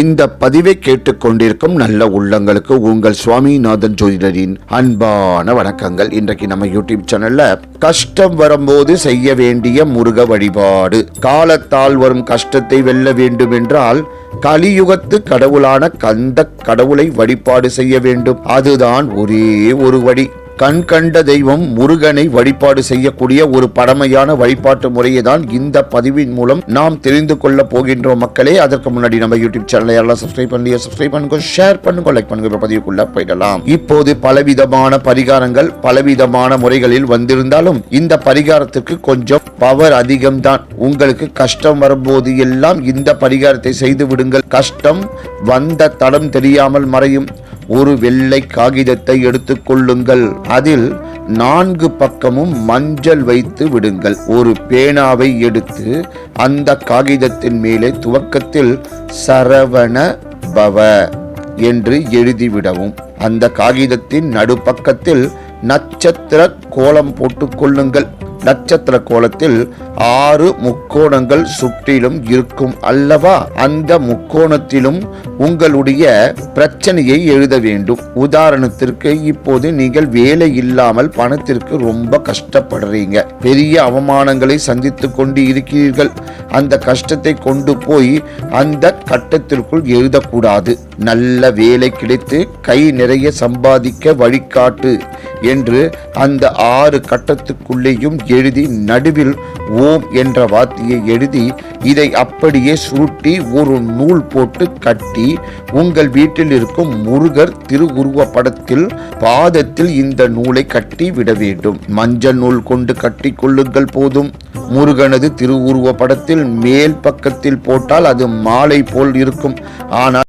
இந்த பதிவை கேட்டுக்கொண்டிருக்கும் நல்ல உள்ளங்களுக்கு உங்கள் சுவாமிநாதன் ஜோதிடரின் அன்பான வணக்கங்கள். இன்றைக்கு நம்ம யூடியூப் சேனல்ல கஷ்டம் வரும்போது செய்ய வேண்டிய முருக வழிபாடு. காலத்தால் வரும் கஷ்டத்தை வெல்ல வேண்டும் என்றால் கலியுகத்து கடவுளான கந்த கடவுளை வழிபாடு செய்ய வேண்டும். அதுதான் ஒரே ஒரு வழி. கண் கண்ட தெய்வம் முருகனை வழிபாடு செய்யக்கூடிய ஒரு பழமையான வழிபாட்டு முறையை தான் இந்த பதிவின் மூலம் நாம் தெரிந்து கொள்ள போகின்றோம். மக்களே அதற்கு முன்னாடி நம்ம யூடியூப் சேனலை எல்லாம் சப்ஸ்கிரைப் பண்ணி சப்ஸ்கிரைப் பண்ணுங்க ஷேர் பண்ணுங்க லைக் பண்ணுங்க. பதிவுக்குள்ள போயிடலாம். இப்போது பலவிதமான பரிகாரங்கள் பலவிதமான முறைகளில் வந்திருந்தாலும் இந்த பரிகாரத்துக்கு கொஞ்சம் பவர் அதிகம்தான். உங்களுக்கு கஷ்டம் வரும்போது எல்லாம் இந்த பரிகாரத்தை செய்து விடுங்கள். கஷ்டம் வந்த தடம் தெரியாமல் மறையும். ஒரு வெள்ளை காகிதத்தை எடுத்துக்கொள்ளுங்கள் அதில் நான்கு பக்கமும் மஞ்சள் வைத்து விடுங்கள். ஒரு பேனாவை எடுத்து அந்த காகிதத்தின் மேலே துவக்கத்தில் சரவண பவ என்று எழுதிவிடவும் அந்த காகிதத்தின் நடுப்பக்கத்தில் நட்சத்திர கோலம் போட்டுக் கொள்ளுங்கள். நட்சத்திர கோலத்தில் ஆறு முக்கோணங்கள் சுற்றிலும் இருக்கும் அல்லவா? அந்த முக்கோணத்திலும் உங்களுடைய பிரச்சனையை எழுத வேண்டும். உதாரணத்திற்கு இப்போது நீங்கள் வேலை இல்லாமல் பணத்திற்கு ரொம்ப கஷ்டப்படுறீங்க. பெரிய அவமானங்களை சந்தித்து கொண்டு இருக்கிறீர்கள். அந்த கஷ்டத்தை கொண்டு போய் அந்த கட்டத்திற்குள் எழுதக்கூடாது. நல்ல வேலை கிடைத்து கை நிறைய சம்பாதிக்க வழிகாட்டு. என்று அந்த ஆறு கட்டத்துக்குள்ளேயும் எழுதி நடுவில் ஓம் என்ற வார்த்தையை எழுதி இதை அப்படியே சுருட்டி ஒரு நூல் போட்டு கட்டி உங்கள் வீட்டில் இருக்கும் முருகர் திருவுருவ படத்தில் பாதத்தில் இந்த நூலை கட்டி விட வேண்டும். மஞ்சள் நூல் கொண்டு கட்டி கொள்ளுங்கள் போதும். முருகனது திருவுருவ படத்தில் மேல் பக்கத்தில் போட்டால் அது மாலை போல் இருக்கும். ஆனால்